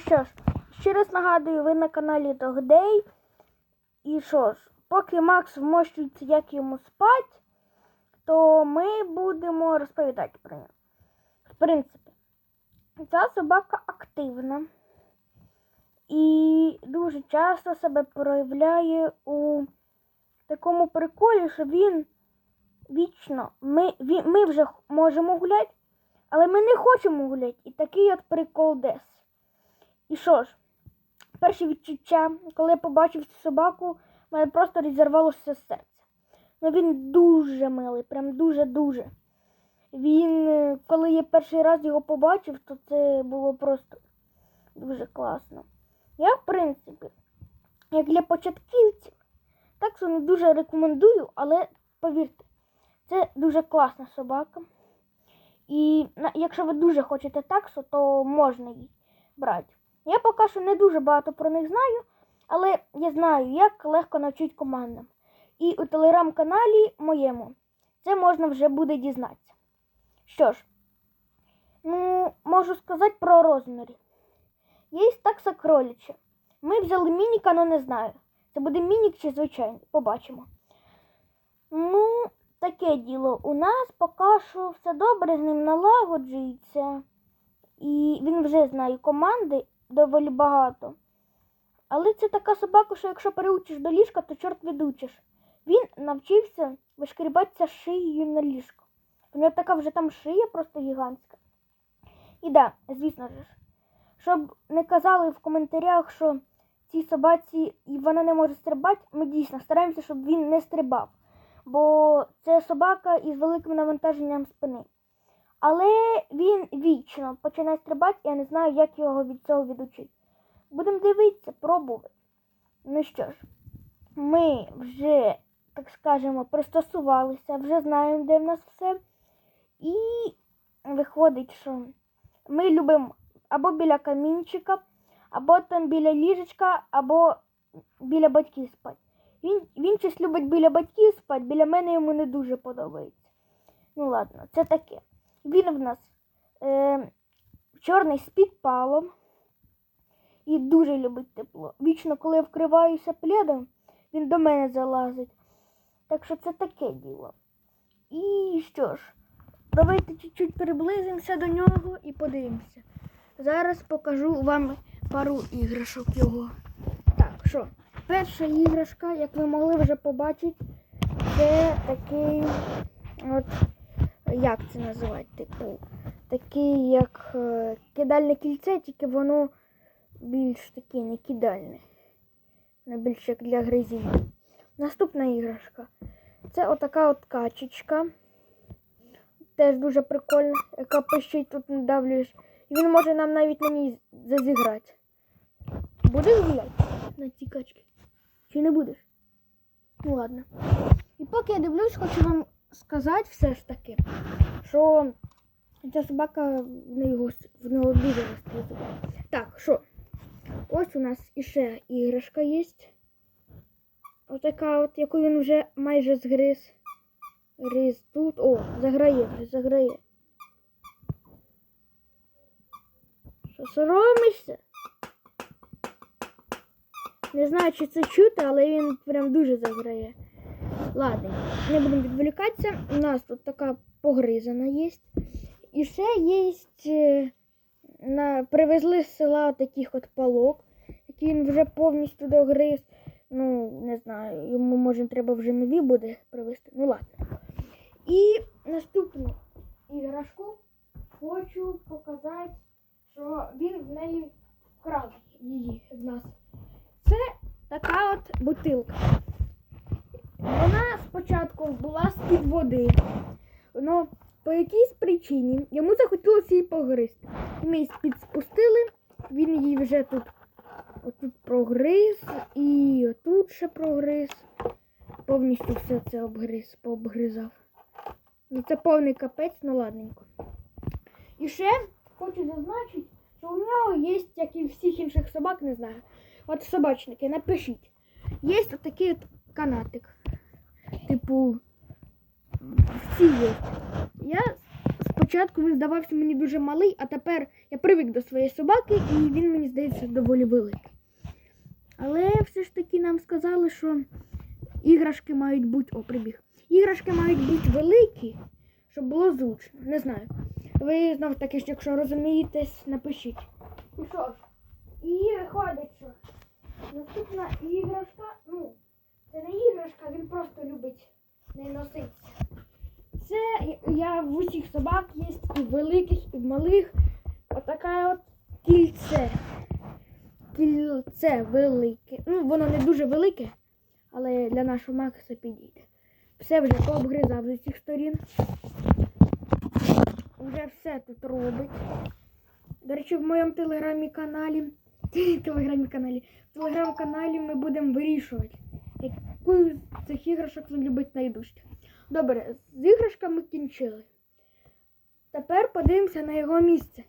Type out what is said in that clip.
що ж, ще раз нагадую, ви на каналі Догдей. І що ж, поки Макс вмощується, як йому спать, то ми будемо розповідати про нього. В принципі, ця собака активна і дуже часто себе проявляє у такому приколі, що він вічно. Ми, він, ми вже можемо гуляти, але ми не хочемо гуляти. І такий от прикол десь. І що ж, перші відчуття, коли я побачив цю собаку, в мене просто розірвалося серце. Ну він дуже милий, прям дуже-дуже. Він, е, коли я перший раз його побачив, то це було просто дуже класно. Я, в принципі, як для початківців, так що не дуже рекомендую, але повірте, це дуже класна собака. І якщо ви дуже хочете таксу, то можна її брати. Я поки що не дуже багато про них знаю, але я знаю, як легко навчити командам. І у телеграм-каналі моєму це можна вже буде дізнатися. Що ж, ну, можу сказати про розміри. Є такса кроляча. Ми взяли мінік, але не знаю. Це буде мінік чи звичайний. Побачимо. Ну, таке діло. У нас поки що все добре з ним налагоджується. І він вже знає команди доволі багато. Але це така собака, що якщо переучиш до ліжка, то чорт відучиш. Він навчився вишкрібатися шиєю на ліжко. У нього така вже там шия просто гігантська. І да, звісно ж, щоб не казали в коментарях, що цій собаці і вона не може стрибати, ми дійсно стараємося, щоб він не стрибав. Бо це собака із великим навантаженням спини. Але він вічно починає стрибати, я не знаю, як його від цього відучити. Будемо дивитися, пробувати. Ну що ж, ми вже, так скажемо, пристосувалися, вже знаємо, де в нас все. І виходить, що ми любимо або біля камінчика, або там біля ліжечка, або біля батьків спати. Він, він щось любить біля батьків спати, біля мене йому не дуже подобається. Ну ладно, це таке. Він в нас е, чорний з підпалом і дуже любить тепло. Вічно, коли я вкриваюся пледом, він до мене залазить. Так що це таке діло. І що ж, давайте чуть-чуть приблизимося до нього і подивимося. Зараз покажу вам пару іграшок його. Так, що? Перша іграшка, як ви могли вже побачити, це такий от як це називати? Типу, такий як е, кидальне кільце, тільки воно більш таке не кидальне. Не більш як для гризіння. Наступна іграшка. Це отака от качечка. Теж дуже прикольна, яка пищить тут надавлюєш. І він може нам навіть на ній зазіграти. Будеш гуляти на цій качці? Чи не будеш? Ну ладно. І поки я дивлюсь, хочу вам сказати все ж таки, що ця собака в нього, в нього дуже гострі. Так, що? Ось у нас іще іграшка є. Отака от, яку він вже майже згриз. Гриз тут. О, заграє, заграє. Що соромишся? Не знаю, чи це чути, але він прям дуже заграє. Ладно, не будемо відволікатися. У нас тут така погризана є. І ще є. е, На... Привезли з села таких от палок, які він вже повністю догриз. Ну, не знаю, йому може треба вже нові буде привезти. Ну ладно. І наступну іграшку хочу показати, що він в неї вкрав її в нас. Це така от бутилка. Вона спочатку була з-під води. Но по якійсь причині йому захотілося її погризти. Ми її з-під спустили, він її вже тут отут прогриз і отут ще прогриз. Повністю все це обгриз, пообгризав. Ну це повний капець, ну ладненько. І ще хочу зазначити, що у нього є, як і всіх інших собак, не знаю. От собачники, напишіть. Є отакий от канатик. Типу, всі є. Я спочатку він здавався мені дуже малий, а тепер я привик до своєї собаки, і він мені здається доволі великий. Але все ж таки нам сказали, що іграшки мають бути. О, прибіг. Іграшки мають бути великі, щоб було зручно. Не знаю. Ви знов таки, ж, якщо розумієтесь, напишіть. І що ж? І виходить, що наступна іграшка, ну, це не іграшка, він просто любить не носитися. Це я в усіх собак є і великих, і в малих. Отака от кільце. Кільце велике. Ну, воно не дуже велике, але для нашого Макса підійде. Все вже пообгризав з усіх сторін. Вже все тут робить. До речі, в моєму телеграмі-каналі. Телеграмі-каналі. В телеграм-каналі ми будемо вирішувати, яку з цих іграшок він любить найдужче. Добре, з іграшками кінчили. Тепер подивимося на його місце.